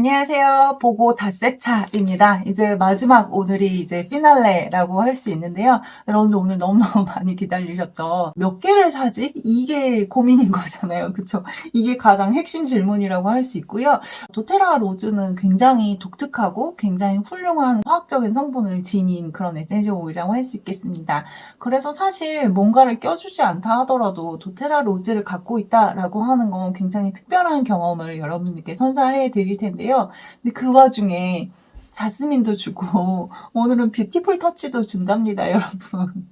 안녕하세요. 보고 다세차입니다. 이제 마지막 오늘이 이제 피날레라고 할 수 있는데요. 여러분들 오늘 너무너무 많이 기다리셨죠? 몇 개를 사지? 이게 고민인 거잖아요. 그쵸? 이게 가장 핵심 질문이라고 할 수 있고요. 도테라 로즈는 굉장히 독특하고 굉장히 훌륭한 화학적인 성분을 지닌 그런 에센셜 오일이라고 할 수 있겠습니다. 그래서 사실 뭔가를 껴주지 않다 하더라도 도테라 로즈를 갖고 있다라고 하는 건 굉장히 특별한 경험을 여러분들께 선사해 드릴 텐데요. 근데 그 와중에 자스민도 주고 오늘은 뷰티풀 터치도 준답니다, 여러분.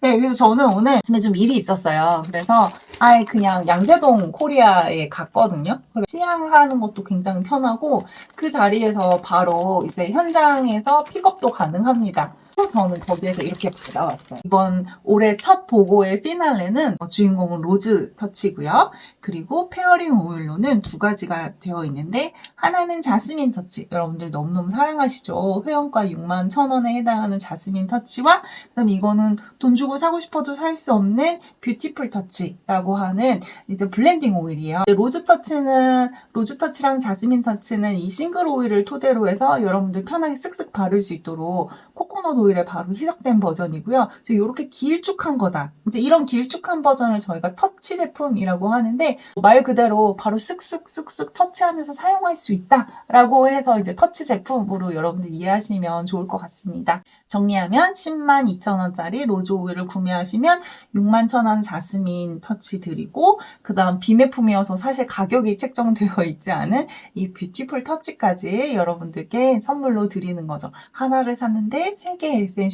네, 그래서 저는 오늘 집에 좀 일이 있었어요. 그래서 아예 그냥 양재동 코리아에 갔거든요. 그래서 시향하는 것도 굉장히 편하고 그 자리에서 바로 이제 현장에서 픽업도 가능합니다. 저는 거기에서 이렇게 받아왔어요. 이번 올해 첫 보고의 피날레는 어, 주인공은 로즈 터치고요. 그리고 페어링 오일로는 두 가지가 되어 있는데 하나는 자스민 터치. 여러분들 너무너무 사랑하시죠? 회원가 6만 1,000원에 해당하는 자스민 터치와 그다음에 이거는 돈 주고 사고 싶어도 살 수 없는 뷰티풀 터치라고 하는 이제 블렌딩 오일이에요. 로즈 터치는 로즈 터치랑 자스민 터치는 이 싱글 오일을 토대로 해서 여러분들 편하게 쓱쓱 바를 수 있도록 코코넛 오일에 바로 희석된 버전이고요. 이렇게 길쭉한 거다. 이제 이런 길쭉한 버전을 저희가 터치 제품이라고 하는데 말 그대로 바로 쓱쓱 쓱쓱 터치하면서 사용할 수 있다라고 해서 이제 터치 제품으로 여러분들 이해하시면 좋을 것 같습니다. 정리하면 10만 2천 원짜리 로즈 오일을 구매하시면 6만 천 원 자스민 터치 드리고 그다음 비매품이어서 사실 가격이 책정되어 있지 않은 이 뷰티풀 터치까지 여러분들께 선물로 드리는 거죠. 하나를 샀는데 세 개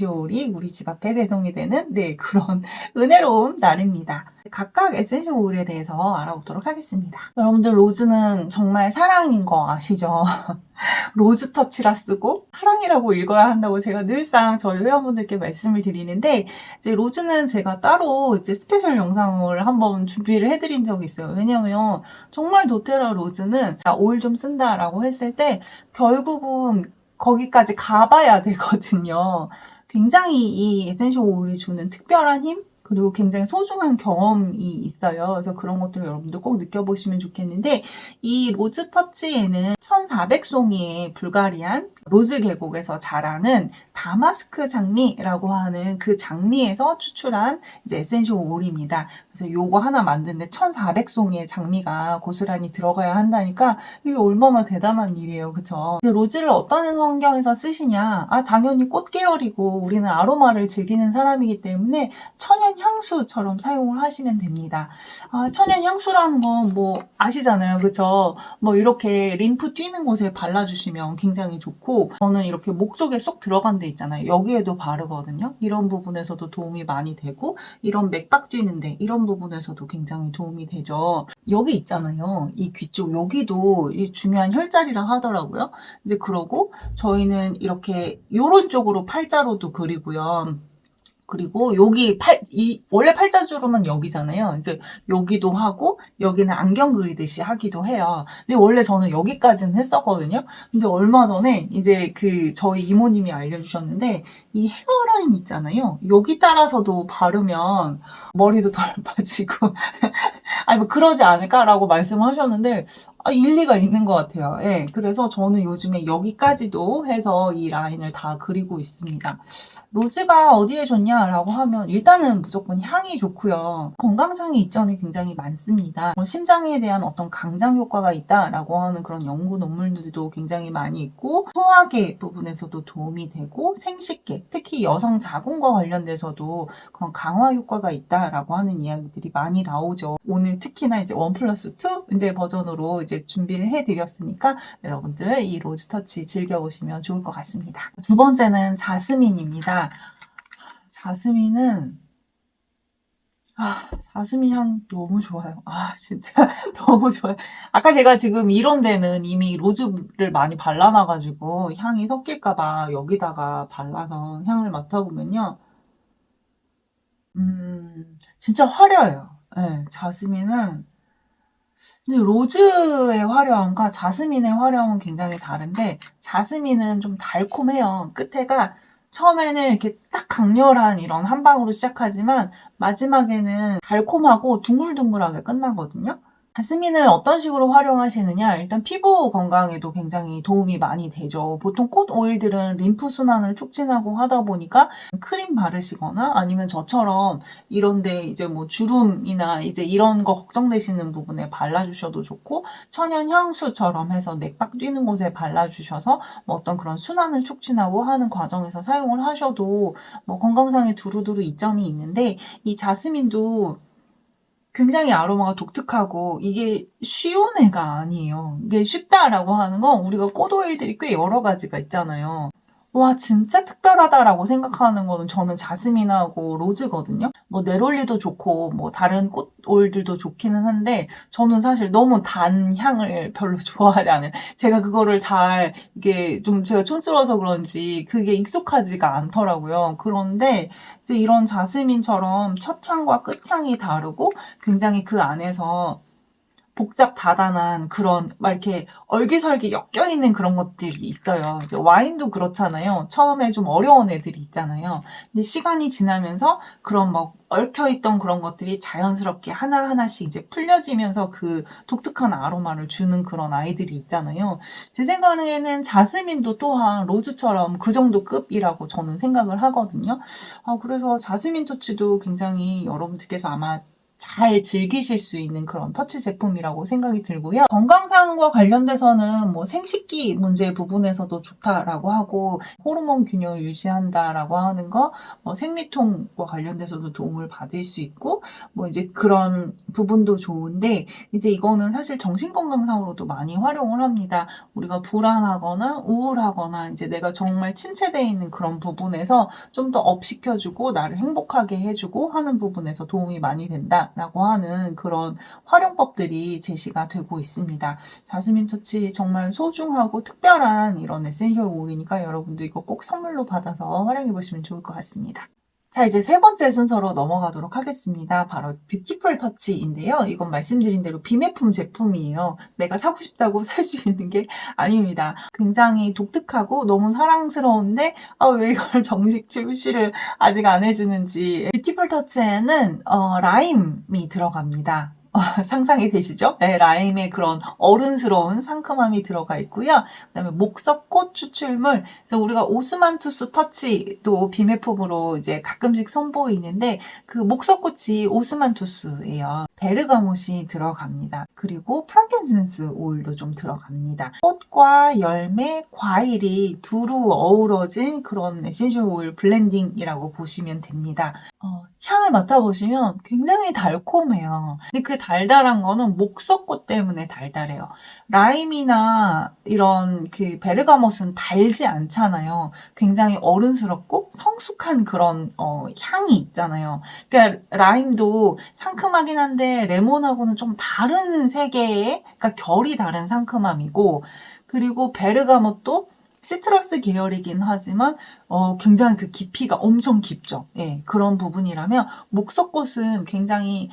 오일이 우리 집 앞에 배송이 되는 네 그런 은혜로운 날입니다. 각각 에센셜 오일에 대해서 알아보도록 하겠습니다. 여러분들 로즈는 정말 사랑인 거 아시죠? 로즈 터치라 쓰고 사랑이라고 읽어야 한다고 제가 늘상 저희 회원분들께 말씀을 드리는데 이제 로즈는 제가 따로 이제 스페셜 영상을 한번 준비를 해드린 적이 있어요. 왜냐면 정말 도테라 로즈는 나 오일 좀 쓴다라고 했을 때 결국은 거기까지 가봐야 되거든요. 굉장히 이 에센셜 오일이 주는 특별한 힘 그리고 굉장히 소중한 경험이 있어요. 그래서 그런 것들 여러분들 꼭 느껴보시면 좋겠는데 이 로즈 터치에는 1400송이의 불가리안 로즈 계곡에서 자라는 다마스크 장미라고 하는 그 장미에서 추출한 이제 에센셜 오일입니다. 그래서 요거 하나 만드는데 1400송이의 장미가 고스란히 들어가야 한다니까 이게 얼마나 대단한 일이에요. 그쵸? 로즈를 어떤 환경에서 쓰시냐? 아, 당연히 꽃 계열이고 우리는 아로마를 즐기는 사람이기 때문에 천연 향수처럼 사용을 하시면 됩니다. 아, 천연 향수라는 건 뭐 아시잖아요. 그쵸? 뭐 이렇게 림프 뛰는 곳에 발라주시면 굉장히 좋고 저는 이렇게 목 쪽에 쏙 들어간 데 있잖아요. 여기에도 바르거든요. 이런 부분에서도 도움이 많이 되고 이런 맥박 뛰는데 이런 부분에서도 굉장히 도움이 되죠. 여기 있잖아요. 이 귀 쪽 여기도 이 중요한 혈자리라 하더라고요. 이제 그러고 저희는 이렇게 요런 쪽으로 팔자로도 그리고요. 그리고 여기 팔, 이, 원래 팔자주름은 여기잖아요. 이제 여기도 하고, 여기는 안경 그리듯이 하기도 해요. 근데 원래 저는 여기까지는 했었거든요. 근데 얼마 전에 이제 그 저희 이모님이 알려주셨는데, 이 헤어라인 있잖아요. 여기 따라서도 바르면 머리도 덜 빠지고, 아니 뭐 그러지 않을까라고 말씀하셨는데, 아, 일리가 있는 것 같아요. 예. 그래서 저는 요즘에 여기까지도 해서 이 라인을 다 그리고 있습니다. 로즈가 어디에 좋냐라고 하면 일단은 무조건 향이 좋고요. 건강상의 이점이 굉장히 많습니다. 뭐 심장에 대한 어떤 강장 효과가 있다라고 하는 그런 연구 논문들도 굉장히 많이 있고 소화계 부분에서도 도움이 되고 생식계 특히 여성 자궁과 관련돼서도 그런 강화 효과가 있다라고 하는 이야기들이 많이 나오죠. 오늘 특히나 이제 원 플러스 투 이제 버전으로 이제 준비를 해드렸으니까 여러분들 이 로즈 터치 즐겨보시면 좋을 것 같습니다. 두 번째는 자스민입니다. 자스민은 아, 자스민 향 너무 좋아요. 아, 진짜 너무 좋아요. 아까 제가 지금 이런 데는 이미 로즈를 많이 발라놔가지고 향이 섞일까봐 여기다가 발라서 향을 맡아보면요. 음, 진짜 화려해요. 네, 자스민은 근데 로즈의 화려함과 자스민의 화려함은 굉장히 다른데 자스민은 좀 달콤해요. 끝에가 처음에는 이렇게 딱 강렬한 이런 한 방으로 시작하지만 마지막에는 달콤하고 둥글둥글하게 끝나거든요. 자스민을 어떤 식으로 활용하시느냐? 일단 피부 건강에도 굉장히 도움이 많이 되죠. 보통 꽃 오일들은 림프 순환을 촉진하고 하다 보니까 크림 바르시거나 아니면 저처럼 이런데 이제 뭐 주름이나 이제 이런 거 걱정되시는 부분에 발라주셔도 좋고 천연 향수처럼 해서 맥박 뛰는 곳에 발라주셔서 뭐 어떤 그런 순환을 촉진하고 하는 과정에서 사용을 하셔도 뭐 건강상에 두루두루 이점이 있는데 이 자스민도 굉장히 아로마가 독특하고 이게 쉬운 애가 아니에요. 이게 쉽다라고 하는 건 우리가 꽃 오일들이 꽤 여러 가지가 있잖아요. 와 진짜 특별하다라고 생각하는 거는 저는 자스민하고 로즈거든요. 뭐 네롤리도 좋고 뭐 다른 꽃 오일들도 좋기는 한데 저는 사실 너무 단 향을 별로 좋아하지 않아요. 제가 그거를 잘 이게 좀 제가 촌스러워서 그런지 그게 익숙하지가 않더라고요. 그런데 이제 이런 자스민처럼 첫 향과 끝 향이 다르고 굉장히 그 안에서 복잡 다단한 그런 막 이렇게 얼기설기 엮여 있는 그런 것들이 있어요. 이제 와인도 그렇잖아요. 처음에 좀 어려운 애들이 있잖아요. 근데 시간이 지나면서 그런 막 얽혀 있던 그런 것들이 자연스럽게 하나 하나씩 이제 풀려지면서 그 독특한 아로마를 주는 그런 아이들이 있잖아요. 제 생각에는 자스민도 또한 로즈처럼 그 정도 급이라고 저는 생각을 하거든요. 아, 그래서 자스민 터치도 굉장히 여러분들께서 아마 잘 즐기실 수 있는 그런 터치 제품이라고 생각이 들고요. 건강상과 관련돼서는 뭐 생식기 문제 부분에서도 좋다라고 하고 호르몬 균형을 유지한다라고 하는 거, 뭐 생리통과 관련돼서도 도움을 받을 수 있고 뭐 이제 그런 부분도 좋은데 이제 이거는 사실 정신 건강상으로도 많이 활용을 합니다. 우리가 불안하거나 우울하거나 이제 내가 정말 침체되어 있는 그런 부분에서 좀 더 업시켜주고 나를 행복하게 해주고 하는 부분에서 도움이 많이 된다. 라고 하는 그런 활용법들이 제시가 되고 있습니다. 자스민 터치 정말 소중하고 특별한 이런 에센셜 오일이니까 여러분도 이거 꼭 선물로 받아서 활용해 보시면 좋을 것 같습니다. 자, 이제 세 번째 순서로 넘어가도록 하겠습니다. 바로 뷰티풀 터치인데요. 이건 말씀드린 대로 비매품 제품이에요. 내가 사고 싶다고 살 수 있는 게 아닙니다. 굉장히 독특하고 너무 사랑스러운데, 아, 왜 이걸 정식 출시를 아직 안 해주는지. 뷰티풀 터치에는, 어, 라임이 들어갑니다. 어, 상상이 되시죠? 네, 라임의 그런 어른스러운 상큼함이 들어가 있고요. 그 다음에 목석꽃 추출물. 그래서 우리가 오스만투스 터치도 비매품으로 이제 가끔씩 선보이는데 그 목석꽃이 오스만투스예요. 베르가못이 들어갑니다. 그리고 프랑켄센스 오일도 좀 들어갑니다. 꽃과 열매, 과일이 두루 어우러진 그런 에센셜 오일 블렌딩이라고 보시면 됩니다. 어, 향을 맡아보시면 굉장히 달콤해요. 근데 그 달달한 거는 목석꽃 때문에 달달해요. 라임이나 이런 그 베르가못은 달지 않잖아요. 굉장히 어른스럽고 성숙한 그런 어, 향이 있잖아요. 그러니까 라임도 상큼하긴 한데 레몬하고는 좀 다른 세계의 그러니까 결이 다른 상큼함이고 그리고 베르가못도 시트러스 계열이긴 하지만 어, 굉장히 그 깊이가 엄청 깊죠. 예, 그런 부분이라면 목석꽃은 굉장히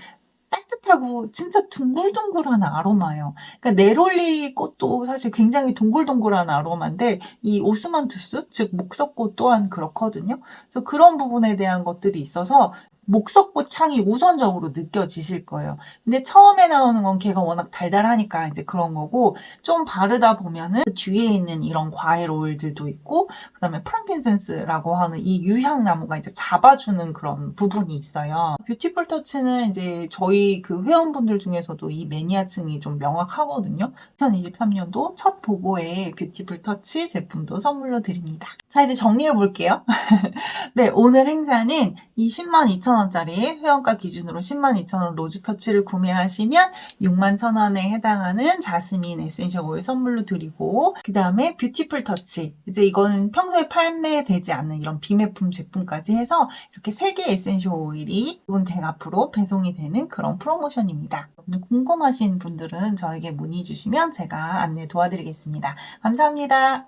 따뜻하고 진짜 둥글둥글한 아로마예요. 그러니까 네롤리 꽃도 사실 굉장히 동글동글한 아로마인데 이 오스만투스 즉 목석꽃 또한 그렇거든요. 그래서 그런 부분에 대한 것들이 있어서 목석꽃 향이 우선적으로 느껴지실 거예요. 근데 처음에 나오는 건 걔가 워낙 달달하니까 이제 그런 거고 좀 바르다 보면은 그 뒤에 있는 이런 과일 오일들도 있고 그 다음에 프랑켄센스라고 하는 이 유향 나무가 이제 잡아주는 그런 부분이 있어요. 뷰티풀 터치는 이제 저희 그 회원분들 중에서도 이 매니아층이 좀 명확하거든요. 2023년도 첫 보고에 뷰티풀 터치 제품도 선물로 드립니다. 자 이제 정리해 볼게요. 네 오늘 행사는 20만 2천 2,000원짜리 회원가 기준으로 10만 2천원 로즈터치를 구매하시면 6만 1,000원에 해당하는 자스민 에센셜 오일 선물로 드리고 그 다음에 뷰티풀 터치 이제 이거는 평소에 판매되지 않는 이런 비매품 제품까지 해서 이렇게 3개의 에센셜 오일이 이번 대가프로 배송이 되는 그런 프로모션입니다. 궁금하신 분들은 저에게 문의 주시면 제가 안내 도와드리겠습니다. 감사합니다.